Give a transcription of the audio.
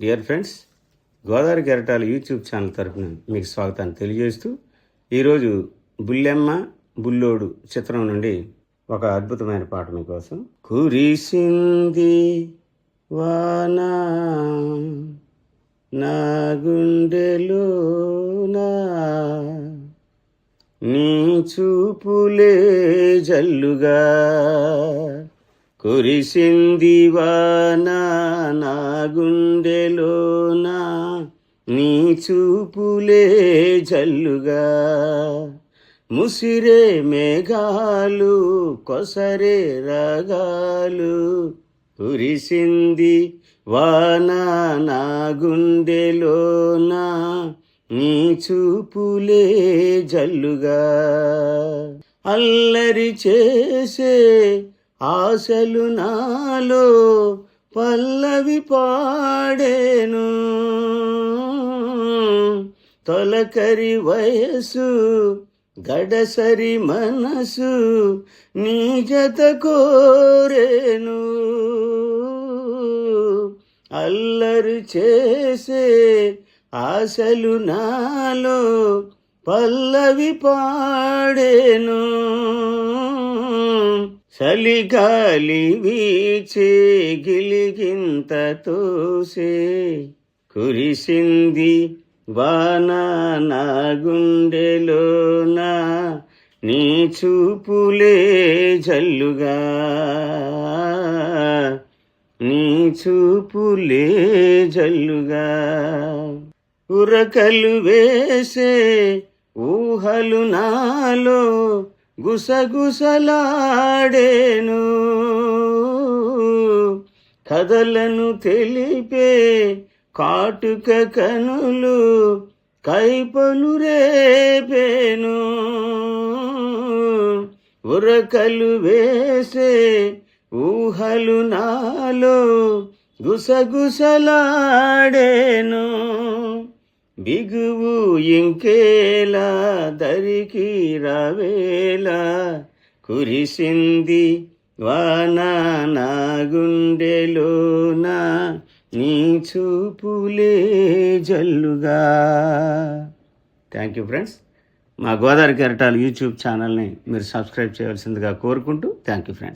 Dear friends Godavari కెరటాల YouTube channel తరపున మీకు స్వాగతాన్ని తెలియజేస్తూ ఈరోజు బుల్లెమ్మ బుల్లోడు చిత్రం నుండి ఒక అద్భుతమైన పాట మీకోసం. కురిసింది వానా నా గుండెలోనా? నీ చూపులే జల్లుగా కురిసింది వానా నా గుండెలోనా నీ చూపులే జల్లుగా. ముసిరే మేఘాలు కొసరే రగాలు. కురిసింది వానా నా గుండెలోనా నీ చూపులే జల్లుగా. అల్లరి చేసే ఆశలు నాలో పల్లవి పాడేను. తొలకరి వయసు గడసరి మనసు నీ జత కోరేను. అల్లరు చేసే ఆశలు నాలో పల్లవి పాడేను. చలిగాలి వీచే గిలిగింత తోసే కురిసింది వాన నా గుండెలోన నీ చూపులే జల్లుగా. నీ చూపులే జల్లుగా. ఉరకలు వేసే ఊహలు నాలో గుసగుసలాడేను. కథలను తెలిపే కాటుక కనులు కైపలు రేపేను. ఉరకలు వేసే ఊహలు నాలో గుసగుసలాడేను. బిగువు ఇంకేలా దరికి రావేలా కురిసింది వానా నా గుండెలోనా నీ చూపులే జల్లుగా. థ్యాంక్ యూ ఫ్రెండ్స్ మా గోదావరి కెరటాలు యూట్యూబ్ ఛానల్ని మీరు సబ్స్క్రైబ్ చేయవలసిందిగా కోరుకుంటూ థ్యాంక్ యూ ఫ్రెండ్స్